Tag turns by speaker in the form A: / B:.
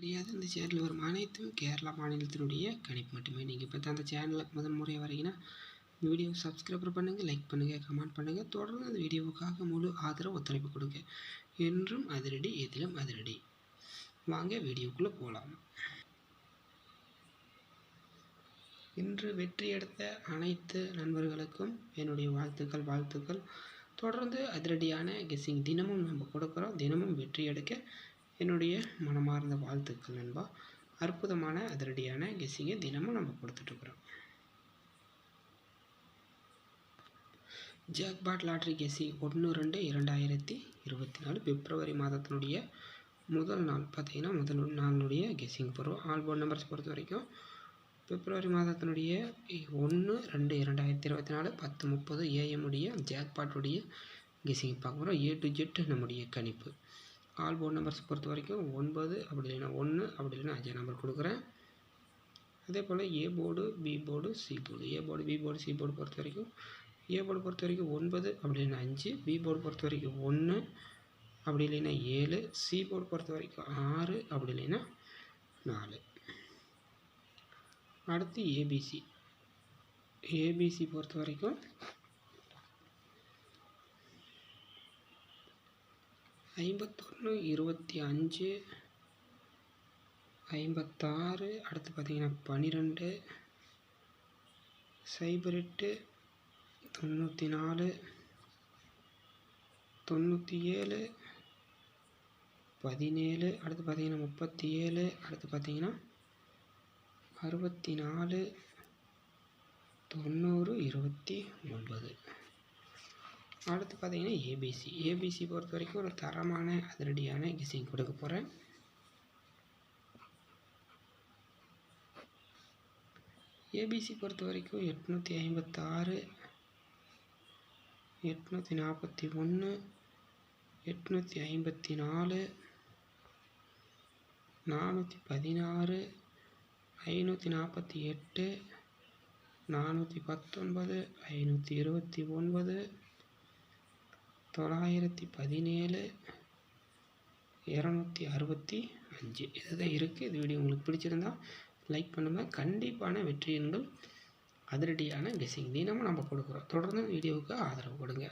A: கிடையாது இந்த சேனலில் வரும் அனைத்தும் கேரளா மாநிலத்தினுடைய கணிப்பு மட்டுமே. நீங்கள் இப்போ தான் அந்த சேனலுக்கு முதல் முறையாக வரீங்கன்னா இந்த வீடியோ சப்ஸ்கிரைபர் பண்ணுங்கள் லைக் பண்ணுங்கள் கமெண்ட் பண்ணுங்கள் தொடர்ந்து அந்த வீடியோவுக்காக முழு ஆதரவு ஒத்துழைப்பு கொடுங்க. என்றும் அதிரடி எதிலும் அதிரடி. வாங்க வீடியோக்குள்ளே போகலாம் இன்று வெற்றி எடுத்த அனைத்து நண்பர்களுக்கும் என்னுடைய வாழ்த்துக்கள் வாழ்த்துக்கள். தொடர்ந்து அதிரடியான கெஸ்ஸிங் தினமும் நம்ம கொடுக்குறோம். தினமும் வெற்றி எடுக்க என்னுடைய மனமார்ந்த வாழ்த்துக்கள் நண்பா. அற்புதமான அதிரடியான கெஸ்ஸிங்கை தினமும் நம்ம கொடுத்துட்ருக்குறோம். ஜாக்பாட் லாட்ரி கெஸ்ஸி ஒன்று ரெண்டு இரண்டாயிரத்தி இருபத்தி நாலு பிப்ரவரி மாதத்தினுடைய முதல் நாள் பார்த்தீங்கன்னா முதல் நாளுடைய கெஸ்ஸிங் போகிறோம் ஆல் போர்ட் நம்பர்ஸ் பொறுத்த வரைக்கும். பிப்ரவரி மாதத்தினுடைய ஒன்று ரெண்டு இரண்டாயிரத்தி இருபத்தி நாலு பத்து முப்பது ஏஎம் உடைய ஜாக்பாட்டுடைய கெஸிங் பார்க்க போகிறோம் ஏ டு ஜெட் நம்முடைய கணிப்பு. ஆல் போர்ட் நம்பர்ஸ் பொறுத்த வரைக்கும் ஒன்பது அப்படி இல்லைன்னா ஒன்று அப்படி இல்லைன்னா அஞ்சு நம்பர் கொடுக்குறேன். அதே போல் A board B board C board A board B board C board பொறுத்த வரைக்கும் ஏ போர்டு பொறுத்த வரைக்கும் ஒன்பது அப்படி இல்லைன்னா அஞ்சு. பி போர்டு பொறுத்த வரைக்கும் ஒன்று அப்படி இல்லைன்னா ஏழு. சி போர்டு பொறுத்த வரைக்கும் ஆறு அப்படி இல்லைன்னா நாலு. அடுத்து ஏபிசி ஏபிசி பொறுத்த வரைக்கும் ஐம்பத்தொன்று இருபத்தி அஞ்சு ஐம்பத்தாறு அடுத்து பார்த்திங்கன்னா பன்னிரெண்டு சைபர் எட்டு தொண்ணூற்றி நாலு தொண்ணூற்றி ஏழு பதினேழு அடுத்து பார்த்திங்கன்னா முப்பத்தி ஏழு அடுத்து பார்த்திங்கன்னா அறுபத்தி நாலு தொண்ணூறு இருபத்தி ஒன்பது. அடுத்து பார்த்தீங்கன்னா ஏபிசி ஏபிசி பொறுத்த வரைக்கும் ஒரு தரமான அதிரடியான கெஸிங் கொடுக்க போகிறேன் ஏபிசி பொறுத்த வரைக்கும் எட்நூற்றி ஐம்பத்தாறு எட்நூற்றி நாற்பத்தி ஒன்று எட்நூற்றி ஐம்பத்தி நாலு நானூற்றி பதினாறு ஐநூற்றி நாற்பத்தி எட்டு நானூற்றி பத்தொன்பது ஐநூற்றி இருபத்தி ஒன்பது தொள்ளாயிரத்தி பதினேழு இரநூத்தி அறுபத்தி அஞ்சு. இதுதான் இருக்குது இது வீடியோ உங்களுக்கு பிடிச்சிருந்தா லைக் பண்ணுங்கள் கண்டிப்பான வெற்றி எண்கள் அதிரடியான கெஸிங் தினமும் நம்ம கொடுக்குறோம் தொடர்ந்து வீடியோவுக்கு ஆதரவு கொடுங்க.